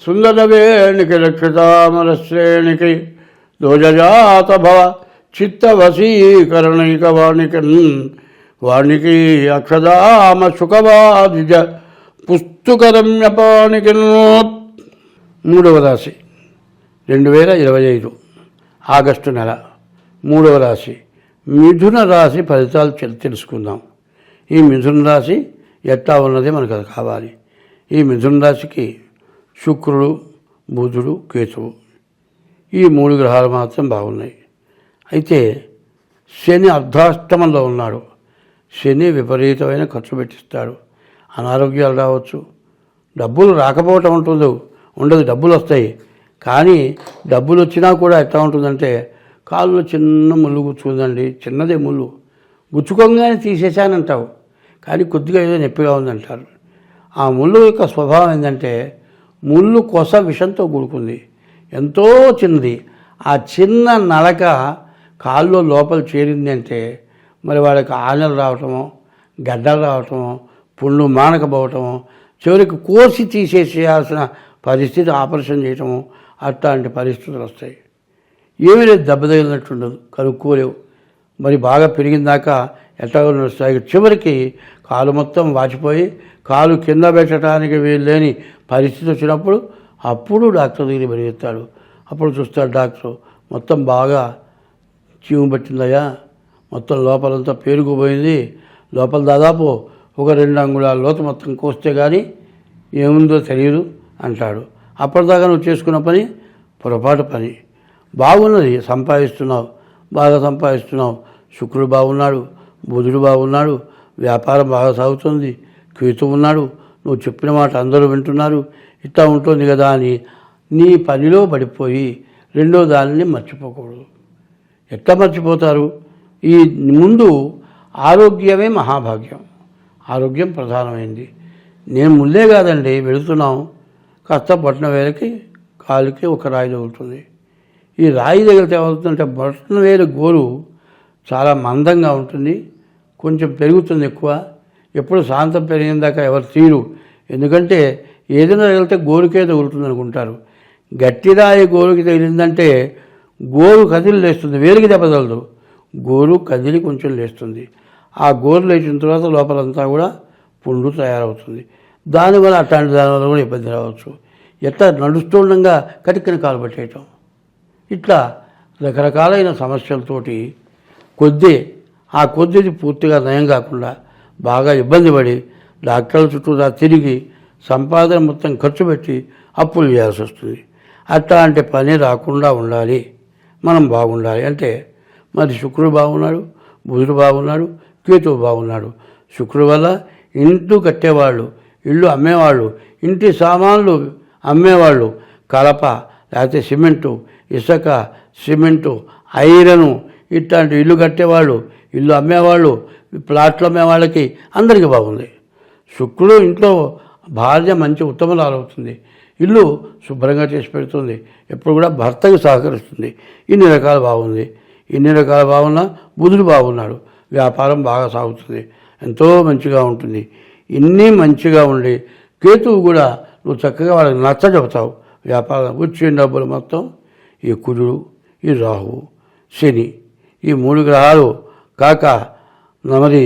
సుందరవేణికి రక్షితామర శ్రేణికి దోజజాత భవ చిత్తవశీకరణైక వాణికి వాణికి అక్షదామ సుఖవాదిజ పుస్తకరమ్యపానికి మూడవ రాశి. రెండు వేల ఇరవై ఐదు. ఆగస్టు నెల. మూడవ రాశి. మిథున రాశి ఫలితాలు తెలుసుకుందాం. ఈ మిథున రాశి ఎట్టా ఉన్నది మనకు అది కావాలి. ఈ మిథున రాశికి శుక్రుడు బుధుడు కేతువు. ఈ మూడు గ్రహాలు మాత్రం బాగున్నాయి. అయితే శని అర్ధాష్టమంలో ఉన్నాడు. శని విపరీతమైన ఖర్చు పెట్టిస్తాడు. అనారోగ్యాలు రావచ్చు. డబ్బులు రాకపోవటం ఉంటుంది. ఉండదు డబ్బులు వస్తాయి. కానీ డబ్బులు వచ్చినా కూడా ఎట్లా ఉంటుందంటే కాళ్ళు చిన్న ముళ్ళు గుచ్చుకుందండి. చిన్నదే ముళ్ళు. గుచ్చుకోగానే తీసేశానంటావు. కానీ కొద్దిగా ఏదో నొప్పిగా ఉందంటారు. ఆ ముళ్ళు యొక్క స్వభావం ఏంటంటే ముళ్ళు కొస విషంతో కూడుకుంది. ఎంతో చిన్నది. ఆ చిన్న నలక కాల్లో లోపల చేరింది అంటే మరి వాళ్ళకి ఆనలు రావటమో గడ్డలు రావటమో పుండ్లు మానకపోవటము చివరికి కోసి తీసేసేయాల్సిన పరిస్థితి ఆపరేషన్ చేయటము అట్లాంటి పరిస్థితులు వస్తాయి. ఏమీ లేదు దెబ్బ కనుక్కోలేవు మరి బాగా పెరిగిందాక ఎట్లా నడుస్తాయి? చివరికి కాలు మొత్తం వాచిపోయి కాలు కింద పెట్టడానికి వీల్లేని పరిస్థితి వచ్చినప్పుడు అప్పుడు డాక్టర్ దగ్గర పరిగెత్తాడు అప్పుడు చూస్తాడు డాక్టర్ మొత్తం బాగా చీము పట్టిందయ్యా మొత్తం లోపలంతా పేరుకుపోయింది. లోపల దాదాపు ఒక రెండు అంగుళాల లోతు మొత్తం కోస్తే కానీ ఏముందో తెలియదు అంటాడు. అప్పటిదాకా నువ్వు చేసుకున్న పని పొరపాటు పని. బాగున్నది సంపాదిస్తున్నావు బాగా సంపాదిస్తున్నావు. శుక్రుడు బాగున్నాడు బుధుడు బాగున్నాడు వ్యాపారం బాగా సాగుతుంది. కీతు ఉన్నాడు. నువ్వు చెప్పిన మాట అందరూ వింటున్నారు. ఇట్లా ఉంటుంది కదా అని నీ పనిలో పడిపోయి రెండో దానిని మర్చిపోకూడదు. ఎట్లా మర్చిపోతారు? ఈ ముందు ఆరోగ్యమే మహాభాగ్యం. ఆరోగ్యం ప్రధానమైంది. నేను ముందే కాదండి వెళుతున్నాం. కాస్త బొట్టన వేలకి కాలుకి ఒక రాయి తగులుతుంది. ఈ రాయి తగిలితే ఏమవుతుందంటే బొట్టన వేలు గోరు చాలా మందంగా ఉంటుంది. కొంచెం పెరుగుతుంది ఎక్కువ. ఎప్పుడు శాంతం పెరిగిన దాకా ఎవరు తీరు. ఎందుకంటే ఏదైనా తగిలితే గోరుకే తగులుతుంది అనుకుంటారు గట్టిరాయి గోరుకి తగిలిందంటే గోరు కదిలి లేస్తుంది వేలికి దెబ్బ తగలదు. గోరు కదిలి కొంచెం లేస్తుంది. ఆ గోరు లేచిన తర్వాత లోపలంతా కూడా పుండు తయారవుతుంది. దానివల్ల అట్లాంటి దానివల్ల కూడా ఇబ్బంది రావచ్చు. ఎట్లా నడుస్తుండగా కటికని కాలు పట్టేయటం. ఇట్లా రకరకాలైన సమస్యలతోటి కొద్ది ఆ కొద్దిది పూర్తిగా నయం కాకుండా బాగా ఇబ్బంది పడి డాక్టర్ల చుట్టూ తిరిగి సంపాదన మొత్తం ఖర్చు పెట్టి అప్పులు చేయాల్సి వస్తుంది. అట్లాంటి పని రాకుండా ఉండాలి. మనం బాగుండాలి. అంటే మరి శుక్రుడు బాగున్నాడు బుధుడు బాగున్నాడు కేతువు బాగున్నాడు. శుక్రుడు వల్ల ఇంట్లు కట్టేవాళ్ళు ఇల్లు అమ్మేవాళ్ళు ఇంటి సామాన్లు అమ్మేవాళ్ళు కలప లేకపోతే సిమెంటు ఇసుక సిమెంటు ఐరను ఇట్లాంటి ఇల్లు కట్టేవాళ్ళు ఇల్లు అమ్మేవాళ్ళు ప్లాట్లు అమ్మేవాళ్ళకి అందరికీ బాగుంది. శుక్రుడు ఇంట్లో భార్య మంచి ఉత్తమరాలు అవుతుంది. ఇల్లు శుభ్రంగా చేసి పెడుతుంది. ఎప్పుడు కూడా భర్తకు సహకరిస్తుంది. ఇన్ని రకాలు బాగుంది. ఇన్ని రకాలు బాగున్నా బుధుడు బాగున్నాడు. వ్యాపారం బాగా సాగుతుంది. ఎంతో మంచిగా ఉంటుంది. ఇన్ని మంచిగా ఉండి కేతువు కూడా నువ్వు చక్కగా వాళ్ళకి నచ్చ చెబుతావు. వ్యాపారం వచ్చిన డబ్బులు మొత్తం ఈ కుజుడు ఈ రాహువు శని ఈ మూడు గ్రహాలు కాక మరి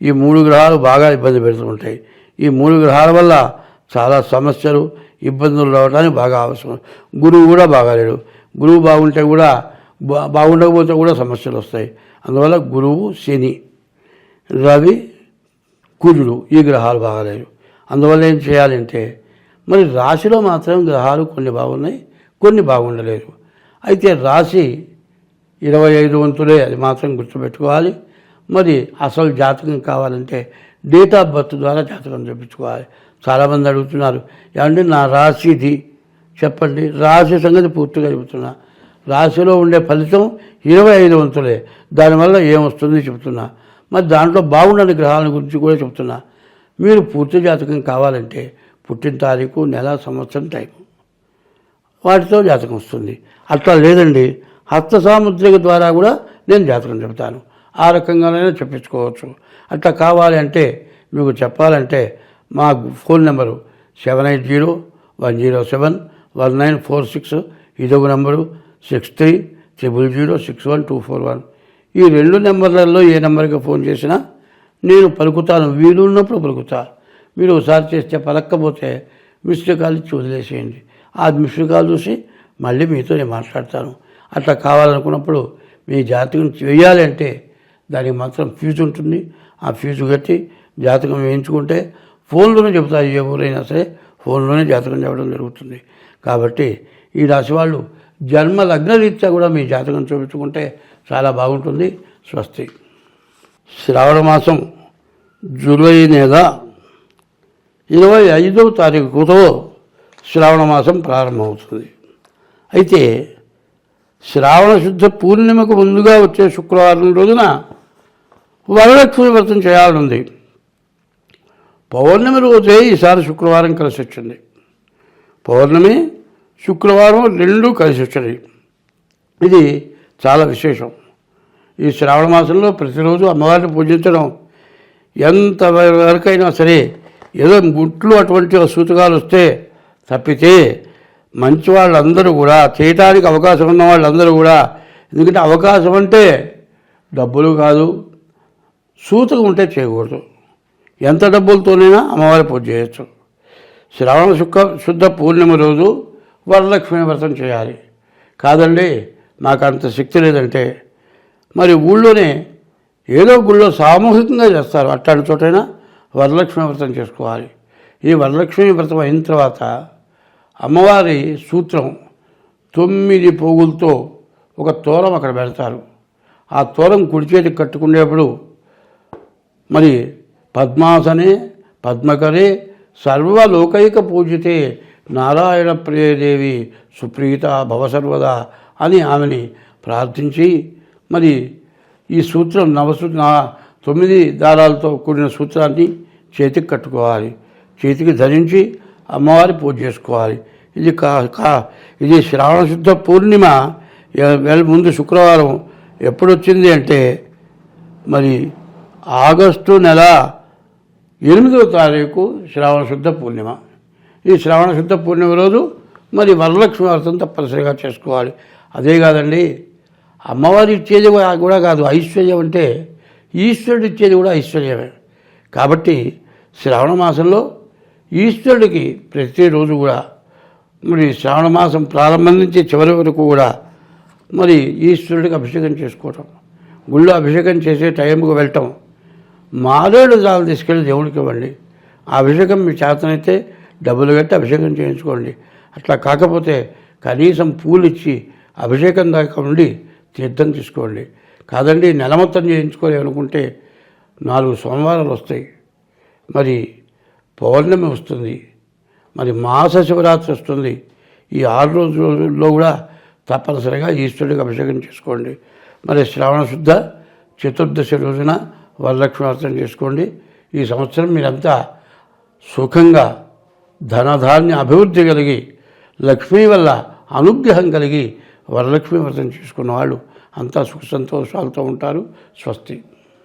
ఈ మూడు గ్రహాలు బాగా ఇబ్బంది పెడుతూ ఉంటాయి. ఈ మూడు గ్రహాల వల్ల చాలా సమస్యలు ఇబ్బందులు రావడానికి బాగా అవసరం. గురువు కూడా బాగాలేడు. గురువు బాగుంటే కూడా బా బాగుండకపోతే కూడా సమస్యలు వస్తాయి. అందువల్ల గురువు శని రవి కుజుడు ఈ గ్రహాలు బాగాలేరు అందువల్ల ఏం చేయాలంటే మరి రాశిలో మాత్రం గ్రహాలు కొన్ని బాగున్నాయి కొన్ని బాగుండలేదు. అయితే రాశి ఇరవై ఐదు వంతులే అది మాత్రం గుర్తుపెట్టుకోవాలి. మరి అసలు జాతకం కావాలంటే డేట్ ఆఫ్ బర్త్ ద్వారా జాతకం చూపించుకోవాలి. చాలామంది అడుగుతున్నారు ఏమంటే నా రాశి ఇది? చెప్పండి. రాశి సంగతి పూర్తిగా చెబుతున్నా. రాశిలో ఉండే ఫలితం ఇరవై ఐదు వంతులే. దానివల్ల ఏమొస్తుంది చెబుతున్నా. మరి దాంట్లో బాగుండని గ్రహాల గురించి కూడా చెబుతున్నా. మీరు పూర్తి జాతకం కావాలంటే పుట్టిన తారీఖు నెల సంవత్సరం టైం వాటితో జాతకం వస్తుంది. అట్లా లేదండి. హస్త సాముద్రిక ద్వారా కూడా నేను జాతకం చెబుతాను. ఆ రకంగానైనా చెప్పించుకోవచ్చు. అట్లా కావాలి అంటే మీకు చెప్పాలంటే మా phone number seven eight zero one zero seven one nine four six ఇదొక number six three triple zero six one two four one. ఈ రెండు నెంబర్లలో ఏ నెంబర్కి ఫోన్ చేసినా నేను పలుకుతాను. వీలు ఉన్నప్పుడు పలుకుతా. మీరు ఒకసారి చేస్తే పలక్కపోతే మిస్డ్ కాల్ ఇచ్చి వదిలేసేయండి. ఆ మిస్డ్ కాల్ చూసి మళ్ళీ మీతో నేను మాట్లాడతాను. అట్లా కావాలనుకున్నప్పుడు మీ జాతకం చేయాలంటే దానికి మాత్రం ఫీజు ఉంటుంది. ఆ ఫీజు కట్టి జాతకం వేయించుకుంటే ఫోన్లోనే చెబుతారు ఎవరైనా సరే ఫోన్లోనే జాతకం చెప్పడం జరుగుతుంది. కాబట్టి ఈ రాశి వాళ్ళు జన్మ లగ్నరీత్యా కూడా మీ జాతకం చూపించుకుంటే చాలా బాగుంటుంది. స్వస్తి. శ్రావణ మాసం జూలై నెల ఇరవై ఐదవ తారీఖుతో శ్రావణ మాసం ప్రారంభమవుతుంది. అయితే శ్రావణ శుద్ధ పూర్ణిమకు ముందుగా వచ్చే శుక్రవారం రోజున వరలక్ష్మి వ్రతం చేయాలనుంది. పౌర్ణమి రోజే ఈసారి శుక్రవారం కలిసి వచ్చింది. పౌర్ణమి శుక్రవారం రెండు కలిసి వచ్చినాయి. ఇది చాలా విశేషం. ఈ శ్రావణ మాసంలో ప్రతిరోజు అమ్మవారిని పూజించడం ఎంత వరకైనా సరే ఏదో గుట్లు అటువంటి సూచకాలు వస్తే తప్పితే మంచి వాళ్ళందరూ కూడా చేయటానికి అవకాశం ఉన్న వాళ్ళందరూ కూడా ఎందుకంటే అవకాశం అంటే డబ్బులు కాదు సూతకం ఉంటే చేయకూడదు. ఎంత డబ్బులతోనైనా అమ్మవారి పూజ చేయొచ్చు. శ్రావణ శుక్ర శుద్ధ పూర్ణిమ రోజు వరలక్ష్మి వ్రతం చేయాలి. కాదండి నాకు అంత శక్తి లేదంటే మరి ఊళ్ళోనే ఏదో గుళ్ళో సామూహికంగా చేస్తారు. అట్లాంటి చోటైనా వరలక్ష్మి వ్రతం చేసుకోవాలి. ఈ వరలక్ష్మి వ్రతం అయిన తర్వాత అమ్మవారి సూత్రం తొమ్మిది పోగులతో ఒక తోరం అక్కడ పెడతారు. ఆ తోరం కుడి చేతికి కట్టుకునేప్పుడు మరి పద్మాసనే పద్మకరే సర్వలోకైక పూజితే నారాయణ ప్రియదేవి సుప్రీత భవసర్వదా అని ఆమెని ప్రార్థించి మరి ఈ సూత్రం నవసూ నా తొమ్మిది దారాలతో కూడిన సూత్రాన్ని చేతికి కట్టుకోవాలి. చేతికి ధరించి అమ్మవారి పూజ చేసుకోవాలి. ఇది కా కా ఇది శ్రావణశుద్ధ పూర్ణిమ. ఎ- ముందు శుక్రవారం. ఎప్పుడు వచ్చింది అంటే మరి ఆగస్టు నెల ఎనిమిదవ తారీఖు శ్రావణశుద్ధ పూర్ణిమ. ఈ శ్రావణశుద్ధ పూర్ణిమ రోజు మరి వరలక్ష్మి వ్రతం తప్పనిసరిగా చేసుకోవాలి. అదే కాదండి అమ్మవారు ఇచ్చేది కూడా- కూడా కాదు ఐశ్వర్యం అంటే ఈశ్వరుడు ఇచ్చేది కూడా ఐశ్వర్యమే. కాబట్టి శ్రావణ మాసంలో ఈశ్వరుడికి ప్రతిరోజు కూడా మరి శ్రావణ మాసం ప్రారంభం నుంచి చివరి వరకు కూడా మరి ఈశ్వరుడికి అభిషేకం చేసుకోవటం గుళ్ళో అభిషేకం చేసే టైంకి వెళ్ళటం మారేడు దాలు తీసుకెళ్ళి దేవుడికి ఇవ్వండి. ఆ అభిషేకం మీ చేతనైతే డబ్బులు కట్టి అభిషేకం చేయించుకోండి. అట్లా కాకపోతే కనీసం పూలు ఇచ్చి అభిషేకం దాకా ఉండి తీర్థం తీసుకోండి. కాదండి నెల మొత్తం చేయించుకోవాలి అనుకుంటే నాలుగు సోమవారాలు వస్తాయి. మరి పౌర్ణమి వస్తుంది. మరి మాస శివరాత్రి వస్తుంది. ఈ ఆరు రోజుల్లో కూడా తప్పనిసరిగా ఈశ్వరుడికి అభిషేకం చేసుకోండి. మరి శ్రావణ శుద్ధ చతుర్దశి రోజున వరలక్ష్మి వ్రతం చేసుకోండి. ఈ సంవత్సరం మీరంతా సుఖంగా ధనధాన్య అభివృద్ధి కలిగి లక్ష్మీ వల్ల అనుగ్రహం కలిగి వరలక్ష్మి వ్రతం చేసుకున్న వాళ్ళు అంతా సుఖ సంతోషాలతో ఉంటారు. స్వస్తి.